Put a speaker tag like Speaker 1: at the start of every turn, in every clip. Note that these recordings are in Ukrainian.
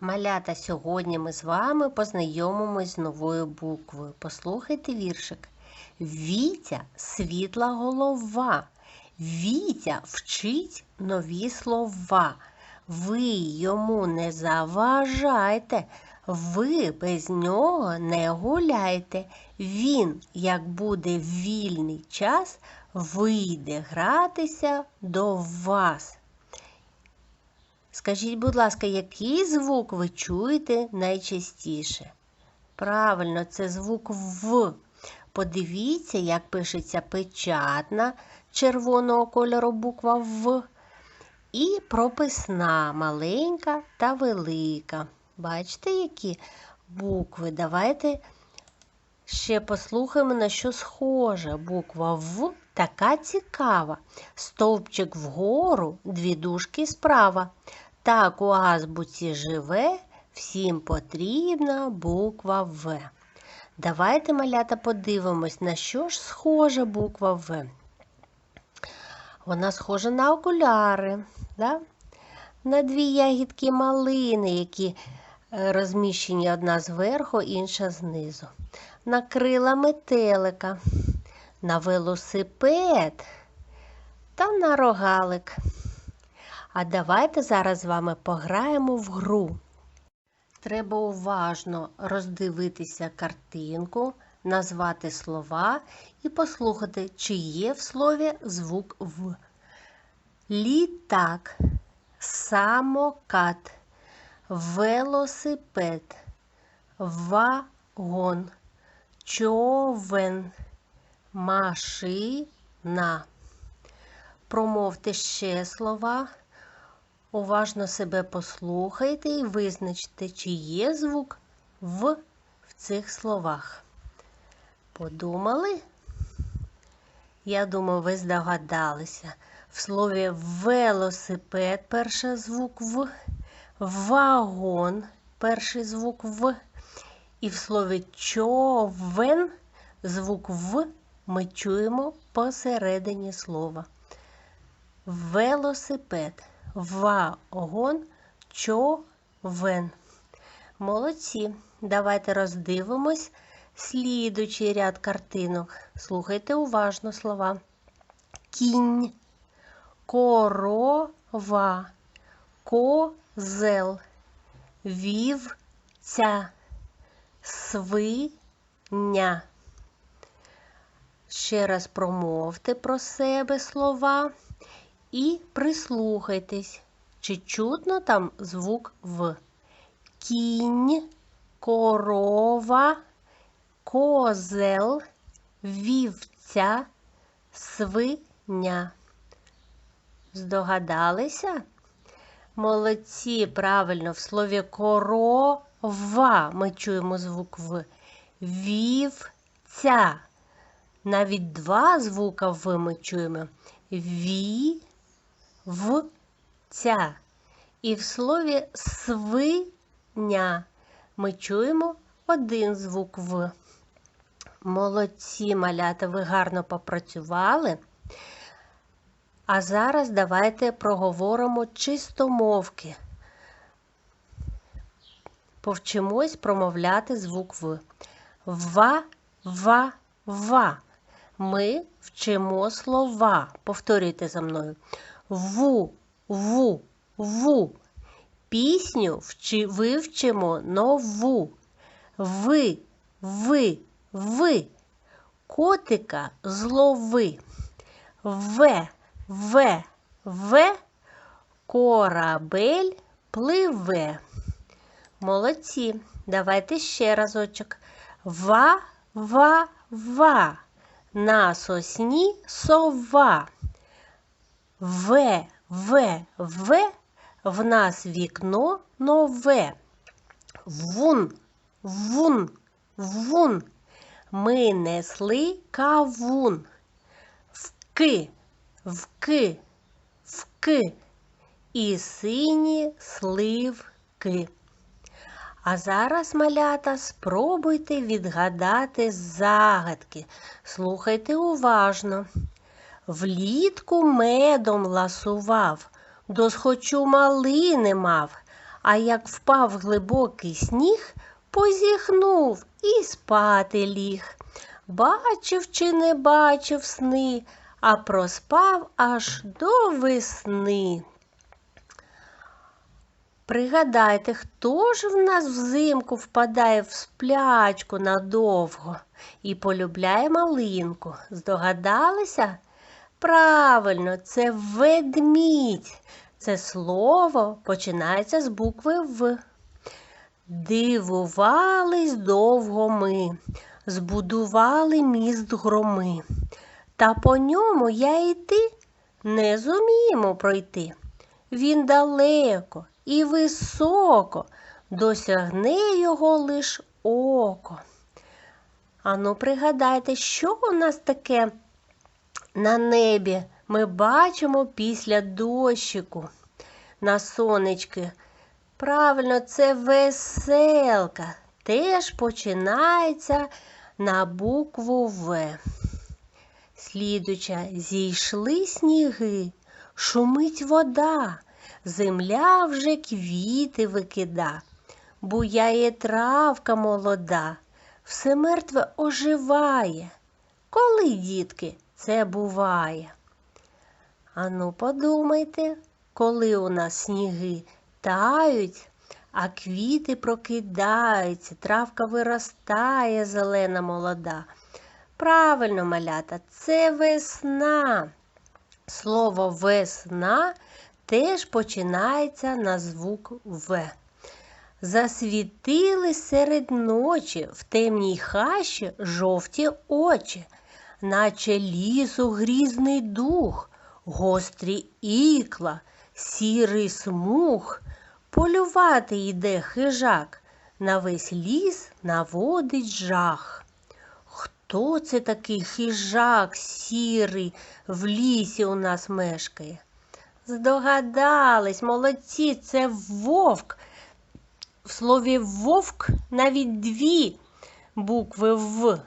Speaker 1: Малята, сьогодні ми з вами познайомимось з новою буквою. Послухайте віршик. Вітя світла голова. Вітя вчить нові слова. Ви йому не заважайте, ви без нього не гуляйте. Він, як буде вільний час, вийде гратися до вас. Скажіть, будь ласка, який звук ви чуєте найчастіше? Правильно, це звук В. Подивіться, як пишеться печатна червоного кольору буква В. І прописна маленька та велика. Бачите, які букви? Давайте ще послухаємо, на що схожа буква В така цікава. Стовпчик вгору, дві дужки справа. Так у азбуці живе, всім потрібна буква В. Давайте, малята, подивимось, на що ж схожа буква В. Вона схожа на окуляри, да? на дві ягідки малини, які е, розміщені одна зверху, інша знизу. На крила метелика, на велосипед та на рогалик. А давайте зараз з вами пограємо в гру. Треба уважно роздивитися картинку, назвати слова і послухати, чи є в слові звук В. Літак, самокат, велосипед, вагон, човен, машина. Промовте ще слова. Уважно себе послухайте і визначте, чи є звук в в цих словах. Подумали? Я думаю, ви здогадалися. В слові велосипед перший звук В, вагон перший звук В. І в слові човен звук В ми чуємо посередині слова. Велосипед вагон, човен. Молодці. Давайте роздивимось слідучий ряд картинок. Слухайте уважно слова. Кінь, корова, козел, вівця, свиня. Ще раз промовте про себе слова. І прислухайтесь, чи чутно там звук В. Кінь, корова, козел, вівця, свиня. Здогадалися? Молодці, правильно, в слові корова ми чуємо звук В. Вівця. Навіть два звука В ми чуємо. Ві в ця. І в слові свиня ми чуємо один звук В. Молодці малята, ви гарно попрацювали. А зараз давайте проговоримо чистомовки. Повчимось промовляти звук В. Ва, ва, ва. Ми вчимо слова. Повторюйте за мною. Ву, ву, ву. Пісню вчи, вивчимо нову. Ви, ви, ви. Котика злови. Ве, ве, ве. Корабель пливе. Молодці. Давайте ще разочок. Ва, ва, ва. На сосні сова. В, В, В, в нас вікно нове. Вун, вун, вун. Ми несли кавун. Вки, вки, вки. І сині сливки. А зараз, малята, спробуйте відгадати загадки. Слухайте уважно. Влітку медом ласував, досхочу малини мав, а як впав глибокий сніг, позіхнув і спати ліг. Бачив чи не бачив сни, а проспав аж до весни. Пригадайте, хто ж в нас взимку впадає в сплячку надовго і полюбляє малинку? Здогадалися? Правильно, це ведмідь. Це слово починається з букви В. Дивувались довго ми, збудували міст громи. Та по ньому я йти не зуміємо пройти. Він далеко і високо, досягне його лиш око. Ану, пригадайте, що у нас таке на небі ми бачимо після дощику на сонечки. Правильно, це веселка. Теж починається на букву В. Слідуча, зійшли сніги, шумить вода, земля вже квіти викида, буяє травка молода, все мертве оживає. Коли, дітки, це буває? Ану, подумайте, коли у нас сніги тають, а квіти прокидаються, травка виростає зелена молода. Правильно, малята, це весна. Слово весна теж починається на звук В. Засвітили серед ночі в темній хащі жовті очі, наче лісу грізний дух, гострі ікла, сірий смуг. Полювати йде хижак, на весь ліс наводить жах. Хто це такий хижак сірий в лісі у нас мешкає? Здогадались, молодці, це вовк. В слові вовк навіть дві букви В.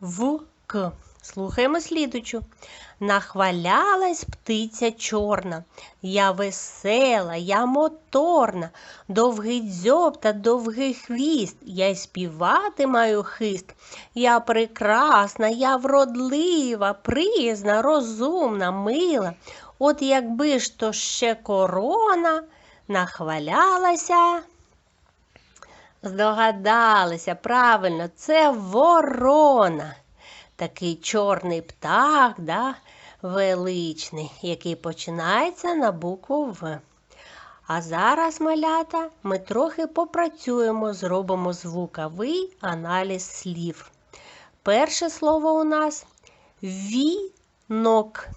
Speaker 1: Во-в-к. Слухаємо слідучу. Нахвалялась птиця чорна. Я весела, я моторна, довгий дзьоб та довгий хвіст. Я й співати маю хист. Я прекрасна, я вродлива, приязна, розумна, мила. От якби ж то ще корона нахвалялася. Здогадалися, правильно, це ворона. Такий чорний птах, да, величний, який починається на букву В. А зараз, малята, ми трохи попрацюємо, зробимо звуковий аналіз слів. Перше слово у нас вінок.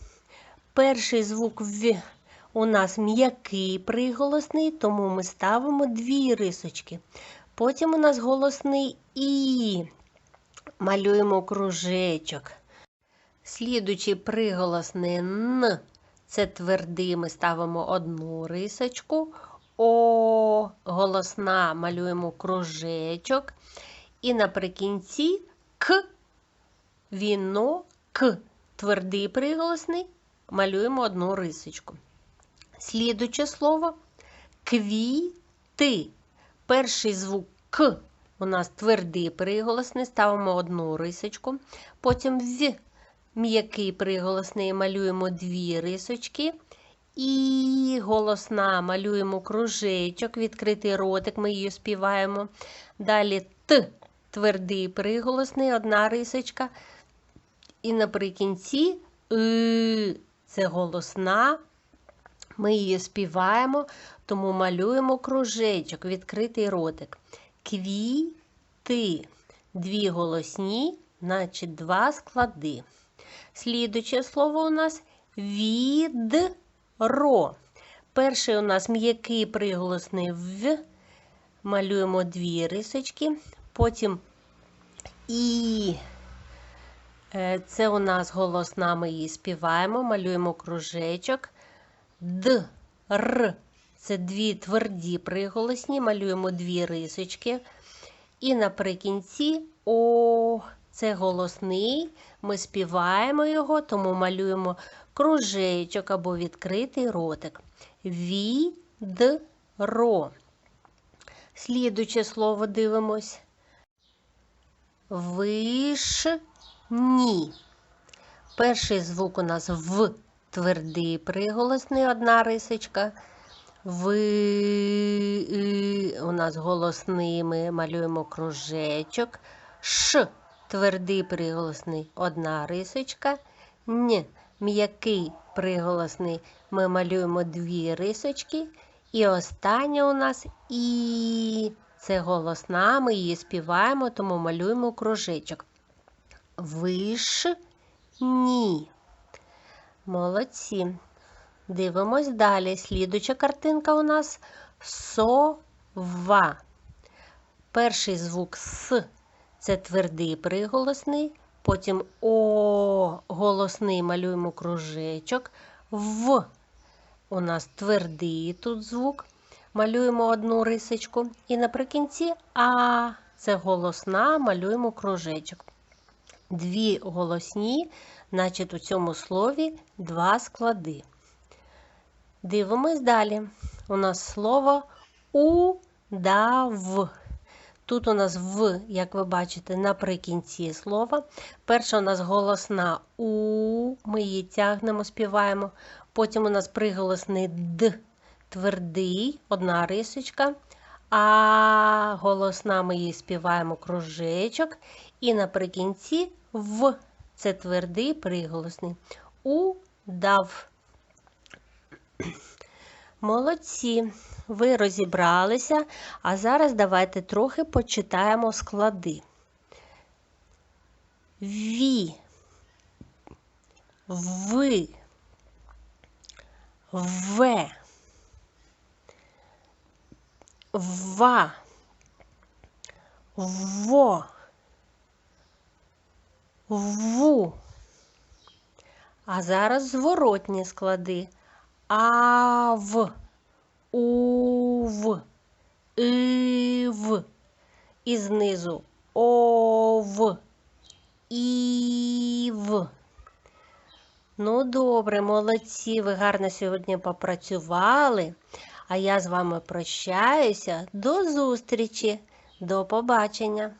Speaker 1: Перший звук В у нас м'який приголосний, тому ми ставимо дві рисочки. Потім у нас голосний І. Малюємо кружечок. Слідучий приголосний Н. Це твердий, ми ставимо одну рисочку. О, голосна малюємо кружечок. І наприкінці К. Віно К. Твердий приголосний. Малюємо одну рисочку. Слідуче слово квіти. Перший звук К у нас твердий приголосний, ставимо одну рисочку. Потім в м'який приголосний малюємо дві рисочки. І голосна малюємо кружечок, відкритий ротик, ми її співаємо. Далі Т твердий приголосний, одна рисочка. І наприкінці И це голосна. Ми її співаємо, тому малюємо кружечок, відкритий ротик. Квіти. Дві голосні, значить два склади. Слідуче слово у нас відро. Перший у нас м'який приголосний в. Малюємо дві рисочки. Потім і. Е, це у нас голосна, ми її співаємо, малюємо кружечок. Д, Р. Це дві тверді приголосні, малюємо дві рисочки. І наприкінці О, це голосний. Ми співаємо його, тому малюємо кружечок або відкритий ротик. Відро. ро. Слідуче слово дивимось. Вишні. Перший звук у нас в твердий приголосний, одна рисочка. Ви у нас голосний, ми малюємо кружечок. Ш твердий приголосний, одна рисочка. Н м'який приголосний, ми малюємо дві рисочки. І остання у нас і це голосна, ми її співаємо, тому малюємо кружечок. Вишні. Молодці. Дивимось далі. Слідуча картинка у нас сова. Перший звук С це твердий приголосний. Потім О голосний малюємо кружечок. В у нас твердий тут звук. Малюємо одну рисочку. І наприкінці А це голосна, малюємо кружечок. Дві голосні, значить у цьому слові два склади. Дивимось далі. У нас слово удав. Тут у нас в, як ви бачите, наприкінці слова. Перша у нас голосна У, ми її тягнемо, співаємо. Потім у нас приголосний Д, твердий, одна рисочка. А голосна ми її співаємо кружечок. І наприкінці В. Це твердий приголосний. Удав. Молодці, ви розібралися, а зараз давайте трохи почитаємо склади. Ві, ви, ве, ва, во, ву. А зараз зворотні склади. Ав, ув, ив. І знизу ов, ів. Ну, добре, молодці, ви гарно сьогодні попрацювали. А я з вами прощаюся. До зустрічі, до побачення.